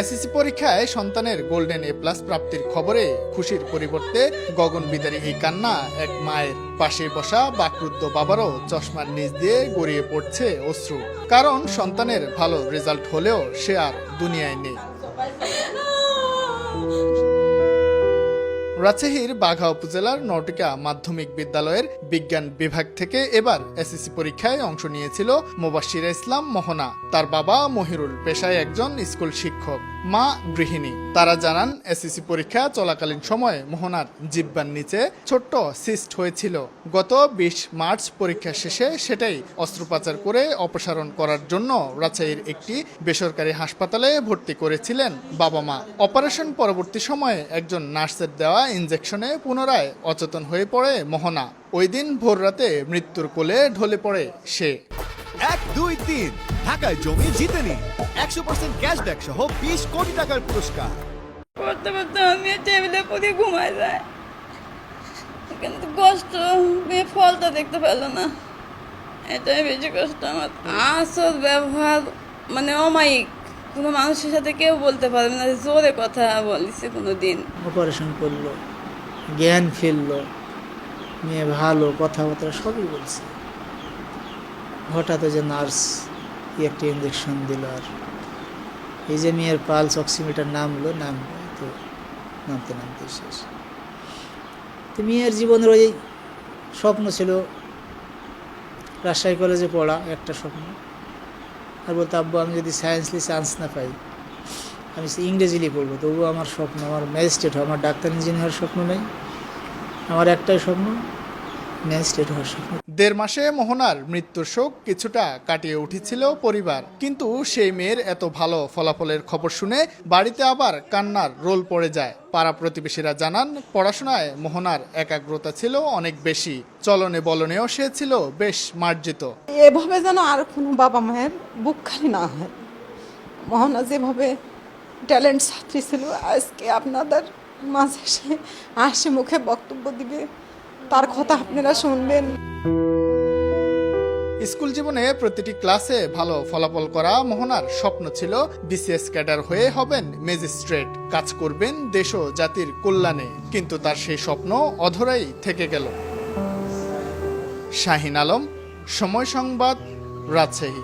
SSC পরীক্ষায় সন্তানের golden A plus প্রাপ্তির খবরে খুশির পরিবর্তে গগন বিদারী এই কান্না, এক মায়ের পাশে বসা বাকরুদ্ধ বাবারও চশমার নিচ দিয়ে গড়িয়ে পড়ছে অশ্রু। কারণ সন্তানের ভালো রেজাল্ট হলেও সে আর দুনিয়ায় নেই। রাজশাহীর বাঘা উপজেলার নটিকা মাধ্যমিক বিদ্যালয়ের বিজ্ঞান বিভাগ থেকে এবার এসএসসি পরীক্ষায় অংশ নিয়েছিল মোবাশিরা ইসলাম মোহনা। তার বাবা মহিরুল পেশায় একজন স্কুল শিক্ষক, মা গৃহিণী। তারা জানান, এসএসসি পরীক্ষা চলাকালীন সময়ে মোহনার জিব্বার নিচে ছোট্ট সিস্ট হয়েছিল। গত বিশ মার্চ পরীক্ষা শেষে সেটাই অস্ত্রোপচার করে অপসারণ করার জন্য রাজশাহীর একটি বেসরকারি হাসপাতালে ভর্তি করেছিলেন বাবা মা। অপারেশন পরবর্তী সময়ে একজন নার্সের দেওয়া ইনজেকশনে পুনরায় অচেতন হয়ে পড়ে মোহনা। ওই দিন ভোররাতে মৃত্যুর কোলে ঢলে পড়ে সে। এক দুই তিন। ঢাকায় জমি জিতে নিন একশো পার্সেন্ট ক্যাশব্যাক সহ বিশ কোটি টাকার পুরস্কার। পড়তে পড়তে আমি টেবিলে পড়ে ঘুমায় যায়। কিন্তু কষ্ট মেয়ে ফলটা দেখতে পেল না। এটাই বেশি কষ্ট আমার। আসল ব্যবহার মানে অমায়িক। কোনো মানুষের সাথে কেউ বলতে পারবে না জোরে কথা বলিছে কোনো দিন অপারেশন করল, জ্ঞান ফেলল মেয়ে ভালো, কথাবার্তা সবই বলছে। হঠাৎ যে নার্স একটা ইঞ্জেকশন দিল আর। এই যে মেয়ের পালস অক্সিমিটার নামলো নামলো তো নামতে নামতে শেষ। তো মেয়ের জীবনের ওই স্বপ্ন ছিল রাজশাহী কলেজে পড়া, একটা স্বপ্ন। আর বলতো, আব্বু, আমি যদি সায়েন্স নিয়ে চান্স না পাই, আমি ইংরেজি নিয়ে পড়ব। তবুও আমার স্বপ্ন, আমার ম্যাজিস্ট্রেট আমার ডাক্তার ইঞ্জিনিয়ার স্বপ্ন নেই। আমার একটাই স্বপ্ন দেড় মাসে মোহনার মৃত্যুর শোক কিছুটা কাটিয়ে উঠেছিল পরিবার। কিন্তু সেই মেয়ের এত ভালো ফলাফলের খবর শুনে বাড়িতে আবার কান্নার রোল পড়ে যায়। পাড়া প্রতিবেশীরা জানান পড়াশোনায় মোহনার একাগ্রতা ছিল অনেক বেশি। চলনে বলনেও সে ছিল বেশ মার্জিত। এভাবে যেন আর কোনো বাবা মায়ের বুক খালি না হয়। মোহনা যেভাবে ট্যালেন্ট ছাত্রী ছিল আজকে আপনাদের মাঝে সে হাসি মুখে বক্তব্য দিবে। তার কথা আপনারা শুনবেন। স্কুল জীবনে প্রতিটি ক্লাসে ভালো ফলাফল করা মোহনার স্বপ্ন ছিল বিসিএস ক্যাডার হয়ে হবেন ম্যাজিস্ট্রেট। কাজ করবেন দেশ ও জাতির কল্যাণে। কিন্তু তার সেই স্বপ্ন অধরাই থেকে গেল। শাহিন আলম, সময় সংবাদ, রাজশাহী।